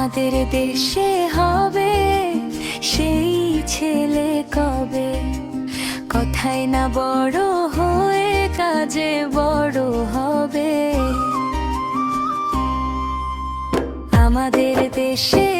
আমাদের দেশে হবে সেই ছেলে কবে? কথাই না বড় হয়ে কাজে বড় হবে। আমাদের দেশে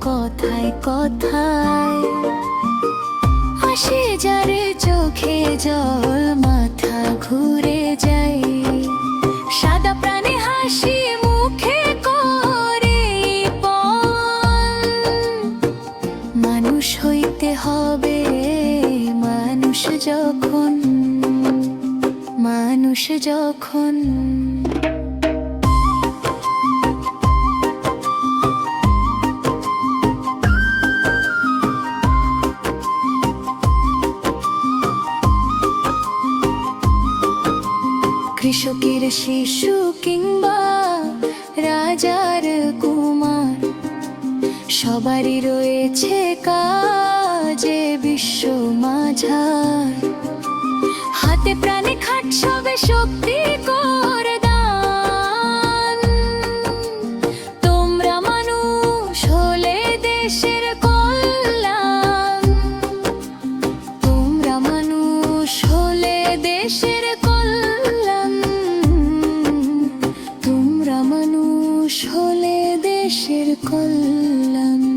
কথায় কথায়। হাসে যারে চোখে জল, মাথা ঘুরে যায়। সাদা প্রাণে হাসি মুখে করে। মানুষ হইতে হবে, মানুষ যখন মানুষ যখন। কৃষকের শিশু কিংবা রাজার কুমার। সবারই রয়েছে কাজে বিশ্ব মাঝার। হাতে প্রাণে খাট সবে শক্তি করে con.